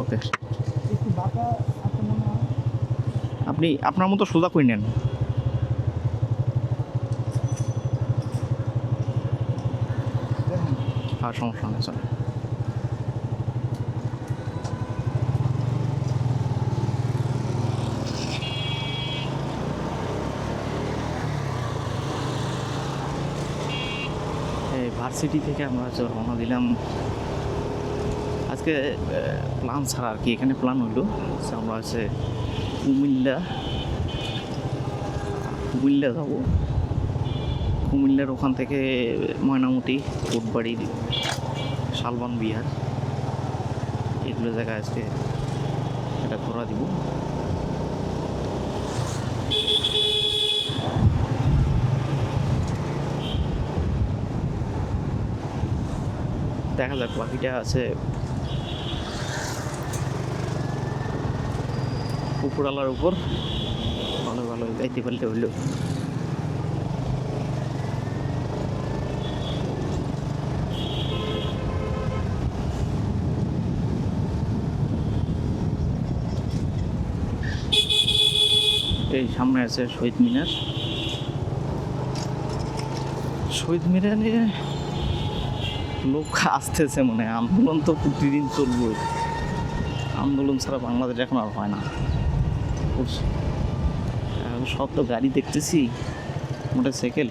ওকে। আপনি আপনার মতো সোজা করে নেন। আর সমস্যা নেই ভার্সিটি থেকে আমরা রওনা দিলাম আজকে প্ল্যান ছাড়া আর কি এখানে প্ল্যান হইল আমরা হচ্ছে কুমিল্লা কুমিল্লা যাব। কুমিল্লার ওখান থেকে ময়নামতি, কোটবাড়ি, শালবন বিহার। এগুলো জায়গায় আজকে এটা ঘোরা দিব। দেখা যাক বাকিটা আছে। উপরালার উপর। ভালো ভালো যাইতে পারলে হইল এই সামনে আছে শহীদ মিনার। শহীদ মিনারে লোক আসতেছে মনে আন্দোলন তো প্রতিদিন চলবে আন্দোলন ছাড়া বাংলাদেশ এখন আর হয় না। এখন সব তো গাড়ি দেখতেছি মোটর সাইকেল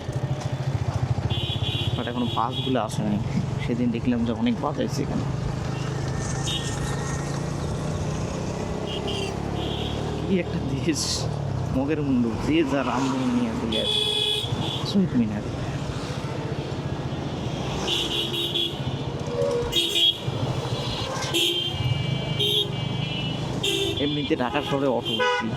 বাট এখনও বাসগুলো আসে নাই সেদিন দেখলাম যে অনেক বাস আছে এখানে। কি একটা দেশ। মগের মুন্ডু, যে যার আন্দোলন নিয়ে আসে। সুইট মিনারে। এমনিতে ঢাকা শহরে অটো বেশি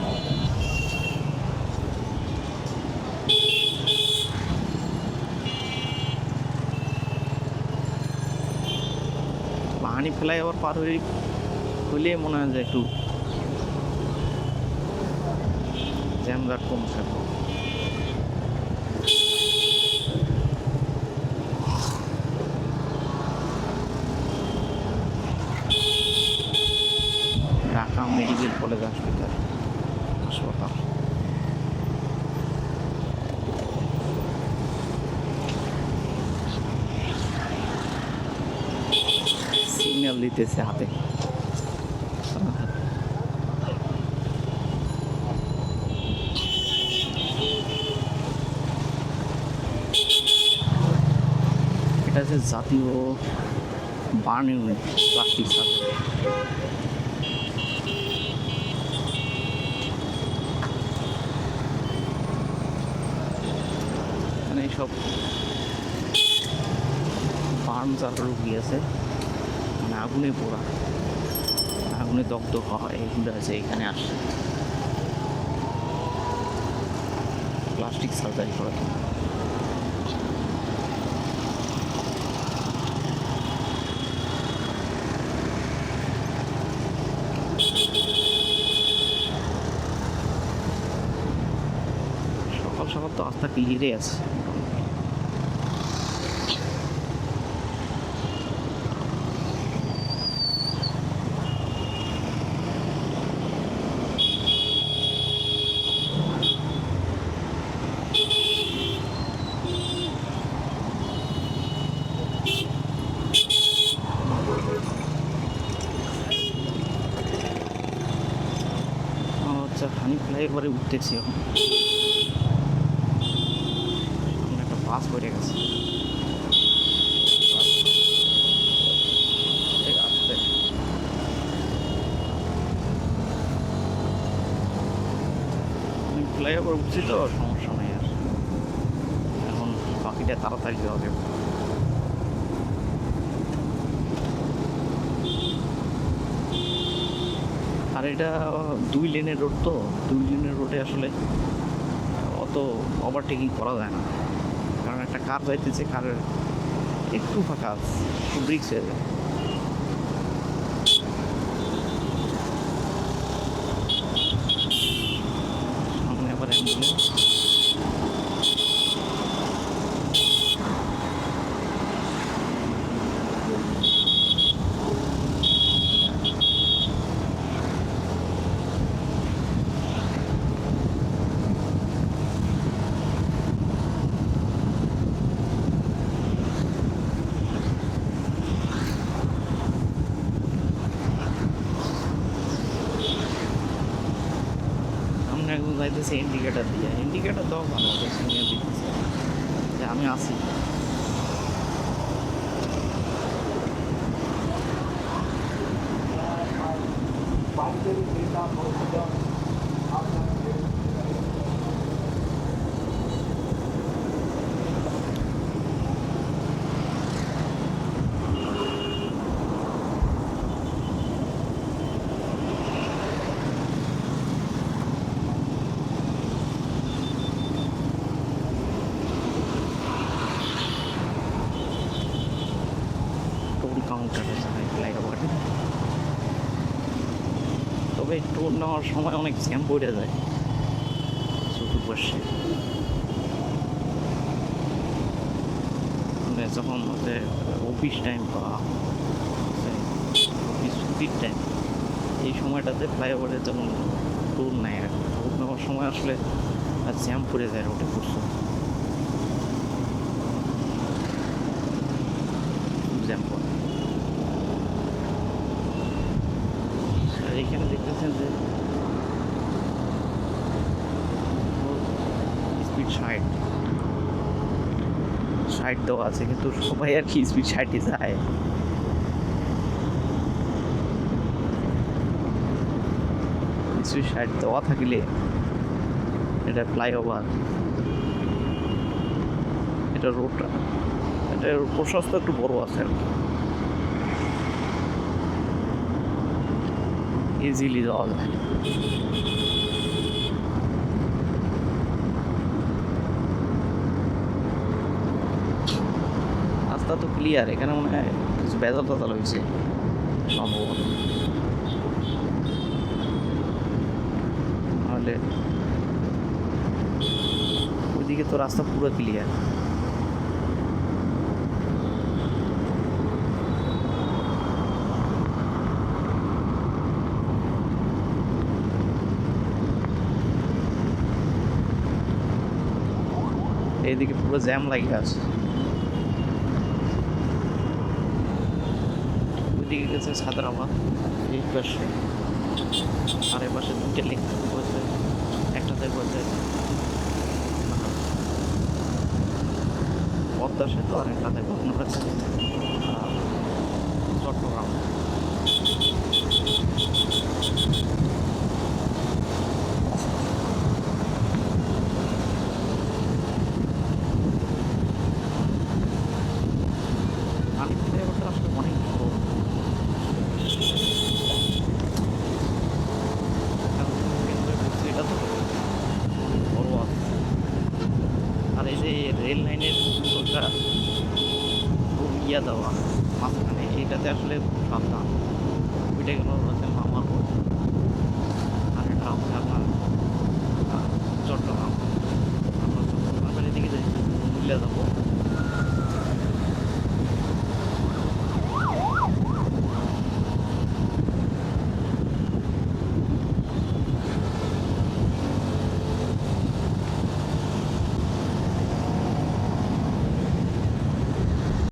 পানি আবার পার হয়ে হলে মনে হয় যে একটু জ্যামজাট কম থাকবে ঢাকা মেডিকেল কলেজ হসপিটাল হাসপাতাল। সিগন্যাল দিতেছে হাতে। এটা হচ্ছে জাতীয় বার্ন ইউনিট প্লাস্টিক এইসব বার্ন যার রুগী আছে। মানে আগুনে পোড়া। আগুনে দগ্ধ হয় এগুলো আছে, এখানে আসে প্লাস্টিক সার্জারি জন্য সকাল সকাল তো আস্থা ক্লিয়ারে আছে। ফ্লাইওভারে উঠতেছি এখন। একটা বাস পড়ে গেছে। ফ্লাইওভার উঠছি তো, সমস্যা নেই আর। এখন বাকিটা তাড়াতাড়ি যাবে। এটা, দুই লেনের রোড তো, দুই লেনের রোডে আসলে, অত ওভারটেকিং করা যায় না। কারণ একটা কার যাইতেছে, কারের একটু ফাঁকা আছে ব্রিক্স হয়ে যায়। যাইতেছে ইন্ডিকেটার দিয়ে। ইন্ডিকেটার দাও ভালো সিগন্যাল দিতেছে। যে আমি আসি টোল কাউন্টারে যায় ফ্লাইওভারে তবে টোল নেওয়ার সময় অনেক জ্যাম পড়ে যায় চতুর্পাশে মানে যখন হচ্ছে অফিস টাইম বা অফিস ছুটির টাইম এই সময়টাতে ফ্লাইওভারে যখন টোল নেয় আর। টোল নেওয়ার সময় আসলে জ্যাম পড়ে যায় রোডে প্রচুর জ্যাম পড়ে আর এখানে দেখতেছেন যে স্পিড ষাট ষাট দেওয়া আছে, কিন্তু সবাই আর কি স্পিড ষাটই যায় স্পিড ষাট দেওয়া থাকলে এটা ফ্লাইওভার এটা রোডটা এটা প্রশস্ত একটু বড় আছে আর কি। ইজিলি যাওয়া যায় রাস্তা তো ক্লিয়ার এখানে মনে হয় কিছু বেজাল টাজাল হয়েছে। সম্ভবত। নাহলে ওইদিকে তো রাস্তা পুরো ক্লিয়ার এইদিকে পুরো জ্যাম লাগিয়ে আছে। ওইদিকে গেছে সাদারাবাদ এই পাশে। আর এই পাশে দুইটা লিঙ্ক বলছে একটাতে বলছে পদ্মা সেতু আর একটাতে করেছে চট্টগ্রাম আমি ফ্লাইওভারটা আসলে অনেক বড় এখন কেন্দ্রে ঢুকছে এটা তো বড় আছে যে রেল লাইনের খুব ইয়া দেওয়া মাঝখানে। এটাতে আসলে সাবধান। ওইটা গেল হচ্ছে মামার